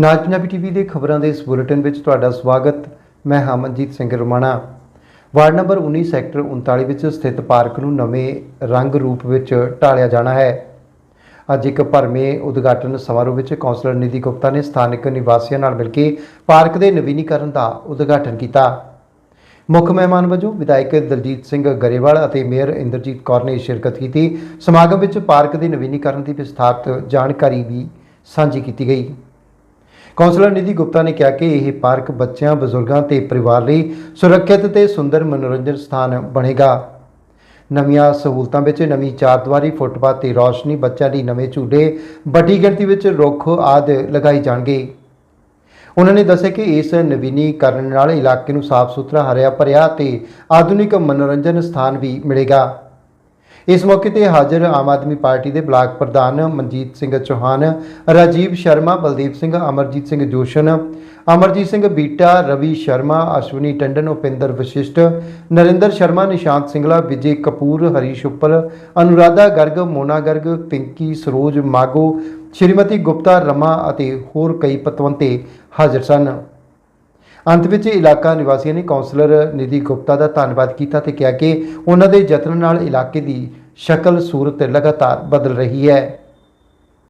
ਨਾਜ Punjabi TV ਦੇ ਖਬਰਾਂ ਦੇ ਇਸ ਬੁਲੇਟਿਨ ਵਿੱਚ ਤੁਹਾਡਾ ਸਵਾਗਤ। ਮੈਂ Hamanjit Singh Ramana. Ward number 19 sector 39 ਵਿੱਚ ਸਥਿਤ ਪਾਰਕ ਨੂੰ ਨਵੇਂ ਰੰਗ ਰੂਪ ਵਿੱਚ ਢਾਲਿਆ ਜਾਣਾ ਹੈ। ਅੱਜ ਇੱਕ ਭਰਵੇਂ ਉਦਘਾਟਨ ਸਮਾਰੋਹ ਵਿੱਚ ਕੌਂਸਲਰ ਨਿਧੀ ਗੁਪਤਾ ਨੇ ਸਥਾਨਕ ਨਿਵਾਸੀਆਂ ਨਾਲ ਮਿਲ ਕੇ ਪਾਰਕ ਦੇ ਨਵੀਨੀਕਰਨ ਦਾ ਉਦਘਾਟਨ ਕੀਤਾ। ਮੁੱਖ ਮਹਿਮਾਨ ਵਜੋਂ ਵਿਧਾਇਕ ਦਲਜੀਤ ਸਿੰਘ ਗਰੇਵਾਲ ਅਤੇ ਮੇਅਰ ਇੰਦਰਜੀਤ ਕੌਰ ਨੇ ਸ਼ਿਰਕਤ ਕੀਤੀ। ਸਮਾਗਮ ਵਿੱਚ ਪਾਰਕ ਦੇ ਨਵੀਨੀਕਰਨ ਦੀ ਵਿਸਥਾਰਤ ਜਾਣਕਾਰੀ ਵੀ ਸਾਂਝੀ ਕੀਤੀ ਗਈ। ਕੌਂਸਲਰ ਨਿਧੀ ਗੁਪਤਾ ਨੇ ਕਿਹਾ ਕਿ ਇਹ ਪਾਰਕ ਬੱਚਿਆਂ, ਬਜ਼ੁਰਗਾਂ ਤੇ ਪਰਿਵਾਰ ਲਈ ਸੁਰੱਖਿਅਤ ਤੇ ਸੁੰਦਰ ਮਨੋਰੰਜਨ ਸਥਾਨ ਬਣੇਗਾ। ਨਵੀਆਂ ਸਹੂਲਤਾਂ ਵਿੱਚ ਨਵੀਂ ਚਾਰਦੀਵਾਰੀ, ਫੁੱਟਪਾਥ ਤੇ ਰੌਸ਼ਨੀ, ਬੱਚਿਆਂ ਲਈ ਨਵੇਂ ਝੂਲੇ, ਵੱਡੀ ਗਿਣਤੀ ਵਿੱਚ ਰੁੱਖ ਆਦਿ ਲਗਾਈ ਜਾਣਗੇ। ਉਹਨਾਂ ਨੇ ਦੱਸਿਆ ਕਿ ਇਸ ਨਵੀਨੀਕਰਨ ਨਾਲ ਇਲਾਕੇ ਨੂੰ ਸਾਫ਼ ਸੁਥਰਾ ਹਰਿਆ ਭਰਿਆ ਤੇ ਆਧੁਨਿਕ ਮਨੋਰੰਜਨ ਸਥਾਨ ਵੀ ਮਿਲੇਗਾ। ਇਸ ਮੌਕੇ ਤੇ ਹਾਜ਼ਰ ਆਮ ਆਦਮੀ ਪਾਰਟੀ ਦੇ ਬਲਾਕ ਪ੍ਰਧਾਨ ਮਨਜੀਤ ਸਿੰਘ ਚੌਹਾਨ, ਰਾਜੀਵ ਸ਼ਰਮਾ, ਬਲਦੀਪ ਸਿੰਘ, ਅਮਰਜੀਤ ਸਿੰਘ ਜੋਸ਼ਨ, ਅਮਰਜੀਤ ਸਿੰਘ ਬੀਟਾ, ਰਵੀ ਸ਼ਰਮਾ, ਅਸ਼ਵਨੀ ਟੰਡਨ, ਉਪਿੰਦਰ ਵਸ਼ਿਸ਼ਟ, ਨਰਿੰਦਰ ਸ਼ਰਮਾ, ਨਿਸ਼ਾਂਤ ਸਿੰਗਲਾ, ਵਿਜੇ ਕਪੂਰ, ਹਰੀਸ਼ ਉੱਪਲ, ਅਨੁਰਾਧਾ ਗਰਗ, ਮੋਨਾ ਗਰਗ, ਪਿੰਕੀ ਸਰੋਜ, ਮਾਗੋ, ਸ਼੍ਰੀਮਤੀ ਗੁਪਤਾ ਰਮਾ ਅਤੇ ਹੋਰ ਕਈ ਪਤਵੰਤੇ ਹਾਜ਼ਰ ਸਨ। ਅੰਤ ਵਿੱਚ ਇਲਾਕਾ ਨਿਵਾਸੀਆਂ ਨੇ ਕੌਂਸਲਰ ਨਿਧੀ ਗੁਪਤਾ ਦਾ ਧੰਨਵਾਦ ਕੀਤਾ ਤੇ ਕਿਹਾ ਕਿ ਉਹਨਾਂ ਦੇ ਯਤਨ ਨਾਲ ਇਲਾਕੇ ਦੀ ਸ਼ਕਲ ਸੂਰਤ ਲਗਾਤਾਰ ਬਦਲ ਰਹੀ ਹੈ।